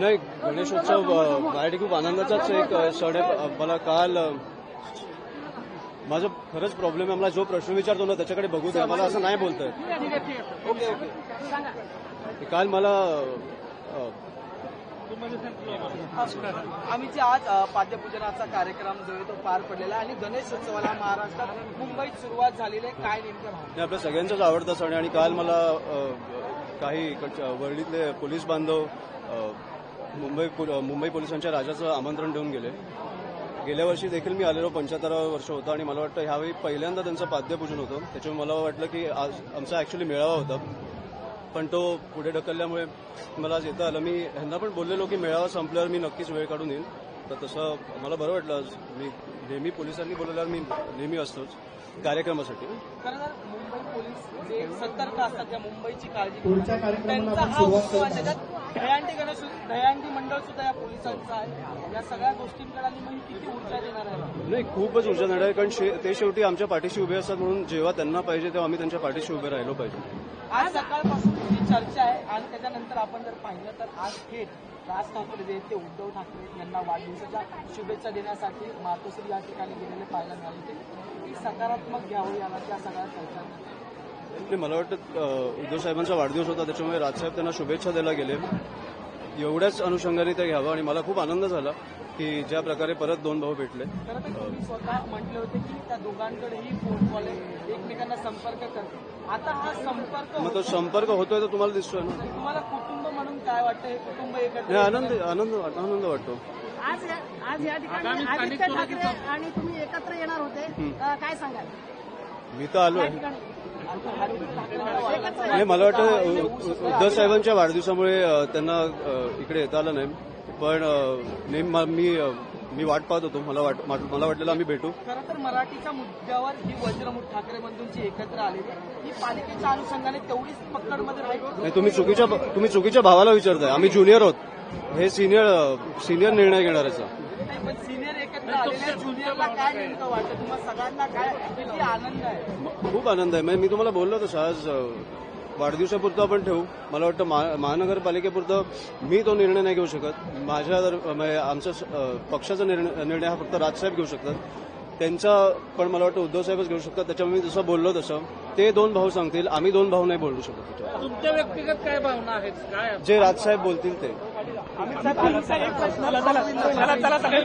नाही गणेशोत्सव माझ्यासाठी खूप आनंदाचाच एक क्षण आहे. मला काल माझं खरंच प्रॉब्लेम आहे. मला जो प्रश्न विचारतो ना त्याच्याकडे बघू द्या. मला असं नाही बोलतंय ओके ओके. काल मला आम्ही जे आज पाद्यपूजनाचा कार्यक्रम जो आहे तो पार पडलेला आणि गणेशोत्सवाला महाराष्ट्रात मुंबईत सुरुवात झालेली आहे. काय हे आपल्या सगळ्यांचाच आवडता सण आणि काल मला काही इकडच्या पोलीस बांधव मुंबई मुंबई पोलिसांच्या राजाचं आमंत्रण देऊन गेले. गेल्या वर्षी देखील मी आलेलो पंच्याहत्तरावं वर्ष होतं आणि मला वाटतं ह्यावेळी पहिल्यांदा त्यांचं पाद्यपूजन होतं. त्याच्यामुळे मला वाटलं की आज आमचा ऍक्च्युली मेळावा होता. पण तो पुढे ढकलल्यामुळे मला आज येता आलं. मी ह्यांना पण बोललेलो की मेळावा संपल्यावर मी नक्कीच वेळ काढून येईल तर तसं मला बरं वाटलं आज. मी नेहमी पोलिसांनी बोलवल्यावर मी नेहमी असतोच. कार्यक्रमासाठी? खरं तर मुंबई पोलीस जे सतर्क असतात त्या मुंबईची काळजी पुढच्या घेतात. कार्यक्रमाला त्यांचा आपण हा सुरुवात उत्सव आहे. करत त्याच्यात दहंडी गणेश दहंडी मंडळ सुद्धा या पोलिसांचं आहे. या सगळ्या गोष्टींकडे आणि मग किती ऊर्जा देणार आहे नाही खूपच ऊर्जा देणार आहे. कारण शे- ते शेवटी आमच्या पाठीशी उभे असतात म्हणून जेव्हा त्यांना पाहिजे तेव्हा आम्ही त्यांच्या पाठीशी उभे राहिलो पाहिजे. आज सकाळपासून चर्चा आहे. आणि त्याच्यानंतर आपण जर पाहिलं तर आज थेट राज ठाकरे जे ते उद्धव ठाकरे यांना वाढदिवसाच्या शुभेच्छा देण्यासाठी मातोश्री या ठिकाणी गेलेले पाहायला मिळाले होते. सकारात्मक घ्यावं याला त्या सगळ्या चर्चा मला वाटतं उद्धव साहेबांचा वाढदिवस होता. त्याच्यामुळे राजसाहेब त्यांना शुभेच्छा द्यायला गेले. एवढ्याच अनुषंगाने ते घ्यावं आणि मला खूप आनंद झाला. की ज्या प्रकारे परत दोन भाऊ भेटले. स्वतः म्हटले होते की त्या दोघांकडेही फोन कॉल आहे, एकमेकांना संपर्क करतात. आता हा संपर्क मग तो. संपर्क होतोय तो तुम्हाला दिसतोय ना? तुम्हाला कुटुंब म्हणून काय वाटतं? हे कुटुंब एकत्र नाही आनंद आनंद आनंद वाटतो. आज आज या ठिकाणी आदित्य ठाकरे आणि तुम्ही एकत्र येणार होते. काय सांगाल? मी तर नाही मला वाटतं उद्धव साहेबांच्या वाढदिवसामुळे त्यांना इकडे येता आलं नाही. पण अ, नेहमी मा- मी वाट पाहत होतो. मला वाट मला वाटलेलं आम्ही भेटू. खरं तर मराठीच्या मुद्द्यावर ही वज्रमुठ ठाकरे बंधूंची एकत्र आलेली. ही पालिकेच्या अनुषंगाने तेवढीच पकडमध्ये राहील. नाही तुम्ही चुकीच्या तुम्ही चुकीच्या भावाला विचारताय. आम्ही ज्युनियर आहोत. हे सिनियर सिनियर निर्णय घेणार पण सिनियर एकत्र आलेल्या ज्युनियरला काय नेमकं वाटतं? तुम्हाला सगळ्यांना काय किती आनंद आहे? खूप आनंद आहे. मी तुम्हाला बोललो तसं आज वाढदिवसापुरतं आपण ठेवू मला वाटतं महा- महानगरपालिकेपुरतं मी तो निर्णय नाही घेऊ शकत माझ्या दर- म्हणजे आमचा स- अ, पक्षाचा निर्णय निर्णय हा फक्त राजसाहेब घेऊ शकतात त्यांचा पण मला वाटतं उद्धव साहेबच घेऊ शकतात त्याच्यामुळे मी जसं बोललो तसं ते दोन भाऊ सांगतील आम्ही दोन भाऊ नाही बोलू शकत. तुमच्या व्यक्तिगत काय भावना आहेत काय जे राजसाहेब बोलतील ते चला चला चला चला